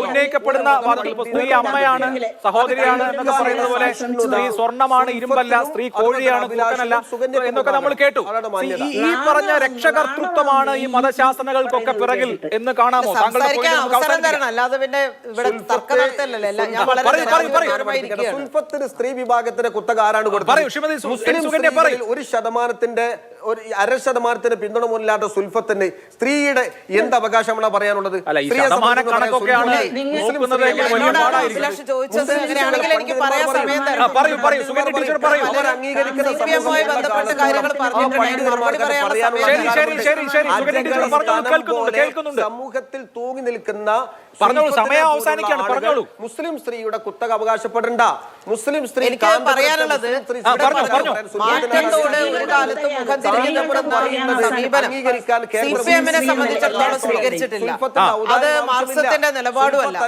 ഉന്നയിക്കപ്പെടുന്ന സ്ത്രീ അമ്മയാണ് സഹോദരിയാണ് എന്നൊക്കെ പറയുന്നത് പോലെ സ്ത്രീ സ്വർണമാണ് ഇരുമ്പല്ല സ്ത്രീ കോഴിയാണ് കൂട്ടനല്ല എന്നൊക്കെ നമ്മൾ കേട്ടു. ഈ പറഞ്ഞ രക്ഷകർത്തൃത്വമാണ് ഈ മതശാസനകൾക്കൊക്കെ പിറകിൽ എന്ന് കാണാമോ? താങ്കളുടെ സ്ത്രീ വിഭാഗത്തിന്റെ കുത്തക ആരാണ് കൊടുത്തത്. പറയൂ, ശ്രീമതി സു- മുസ്ലിം സുകന്യ പറയൂ. സ്ത്രീകളിൽ ഒരു ശതമാനത്തിന്റെ ഒരു അര ശതമാനത്തിന് പിന്തുണ മുന്നിലാത്ത സുൽഫത്തിന് സ്ത്രീയുടെ എന്ത് അവകാശമാണ് പറയാനുള്ളത്. സമൂഹത്തിൽ തൂങ്ങി നിൽക്കുന്ന പറഞ്ഞോളൂ, സമയം അവസാനിക്കാണ് പറഞ്ഞോളൂ. മുസ്ലിം സ്ത്രീയുടെ കുത്തക അവകാശപ്പെടേണ്ട. മുസ്ലിം സ്ത്രീ എനിക്ക് പറയാനുള്ളത് സ്വീകരിച്ചിട്ടില്ല. അത് മാർക്സത്തിന്റെ നിലപാടുമല്ല.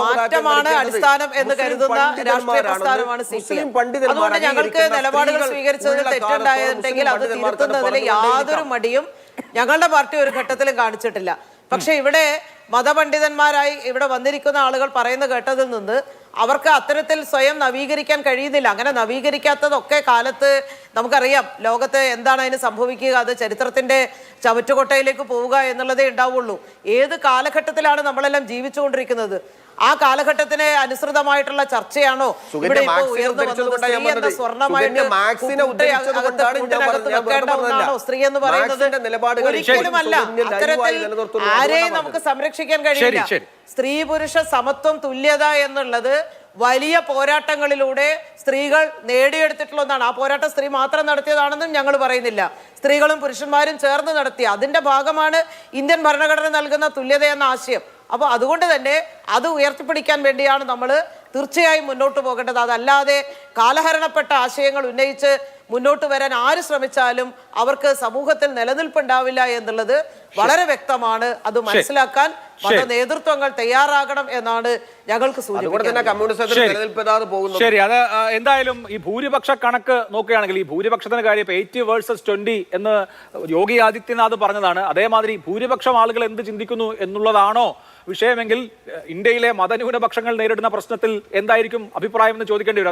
മാറ്റമാണ് അടിസ്ഥാനം എന്ന് കരുതുന്ന രാഷ്ട്രീയ പ്രസ്ഥാനമാണ് മുസ്ലിം അതുകൊണ്ട് ഞങ്ങൾക്ക് നിലപാടുകൾ സ്വീകരിച്ചതിൽ തെറ്റുണ്ടായിട്ടുണ്ടെങ്കിൽ അത് തിരുത്തുന്നതിൽ യാതൊരു മടിയും ഞങ്ങളുടെ പാർട്ടി ഒരു ഘട്ടത്തിലും കാണിച്ചിട്ടില്ല. പക്ഷെ ഇവിടെ മതപണ്ഡിതന്മാരായി ഇവിടെ വന്നിരിക്കുന്ന ആളുകൾ പറയുന്ന കേട്ടതിൽ നിന്ന് അവർക്ക് അത്തരത്തിൽ സ്വയം നവീകരിക്കാൻ കഴിയുന്നില്ല. അങ്ങനെ നവീകരിക്കാത്തതൊക്കെ കാലത്ത് നമുക്കറിയാം ലോകത്ത് എന്താണ് അതിന് സംഭവിക്കുക അത് ചരിത്രത്തിന്റെ ചവറ്റുകൊട്ടയിലേക്ക് പോവുക എന്നുള്ളതേ ഉണ്ടാവുള്ളൂ. ഏത് കാലഘട്ടത്തിലാണ് നമ്മളെല്ലാം ജീവിച്ചുകൊണ്ടിരിക്കുന്നത്? ആ കാലഘട്ടത്തിന് അനുസൃതമായിട്ടുള്ള ചർച്ചയാണോ? ഇവിടെ ഇപ്പോൾ ഉയർന്നു വന്നത് സ്ത്രീ എന്ന വെക്കേണ്ട ഒന്നാണോ സ്ത്രീ എന്ന് പറയുന്നത് ഒരിക്കലുമല്ല. അത്തരത്തിൽ ആരെയും നമുക്ക് നമുക്ക് സംരക്ഷിക്കാൻ കഴിയില്ല. സ്ത്രീ പുരുഷ സമത്വം തുല്യത എന്നുള്ളത് വലിയ പോരാട്ടങ്ങളിലൂടെ സ്ത്രീകൾ നേടിയെടുത്തിട്ടുള്ള ഒന്നാണ്. ആ പോരാട്ടം സ്ത്രീ മാത്രം നടത്തിയതാണെന്നും ഞങ്ങൾ പറയുന്നില്ല. സ്ത്രീകളും പുരുഷന്മാരും ചേർന്ന് നടത്തി അതിന്റെ ഭാഗമാണ് ഇന്ത്യൻ ഭരണഘടന നൽകുന്ന തുല്യത എന്ന ആശയം. അപ്പോൾ അതുകൊണ്ട് തന്നെ അത് ഉയർത്തിപ്പിടിക്കാൻ വേണ്ടിയാണ് നമ്മൾ തീർച്ചയായും മുന്നോട്ട് പോകേണ്ടത്. അതല്ലാതെ കാലഹരണപ്പെട്ട ആശയങ്ങൾ ഉന്നയിച്ച് മുന്നോട്ട് വരാൻ ആര് ശ്രമിച്ചാലും അവർക്ക് സമൂഹത്തിൽ നിലനിൽപ്പുണ്ടാവില്ല എന്നുള്ളത് വളരെ വ്യക്തമാണ്. അത് മനസ്സിലാക്കാൻ മത നേതൃത്വങ്ങൾ തയ്യാറാകണം എന്നാണ് ഞങ്ങൾക്ക് അതുകൊണ്ട് തന്നെ സൂചിപ്പിക്കുന്നത് കമ്മ്യൂണിസത്തിന് ശരി. ശരി. അത് എന്തായാലും ഈ ഭൂരിപക്ഷ കണക്ക് നോക്കുകയാണെങ്കിൽ ഈ ഭൂരിപക്ഷത്തിന്റെ കാര്യം ഇപ്പൊ എയ്റ്റി വേഴ്സസ് ട്വന്റി എന്ന് യോഗി ആദിത്യനാഥ് പറഞ്ഞതാണ്. അതേമാതിരി ഭൂരിപക്ഷം ആളുകൾ എന്ത് ചിന്തിക്കുന്നു എന്നുള്ളതാണോ വിഷയമെങ്കിൽ ഇന്ത്യയിലെ മതന്യൂനപക്ഷങ്ങൾ നേരിടുന്ന പ്രശ്നത്തിൽ എന്തായിരിക്കും അഭിപ്രായം എന്ന് ചോദിക്കേണ്ടി വരും.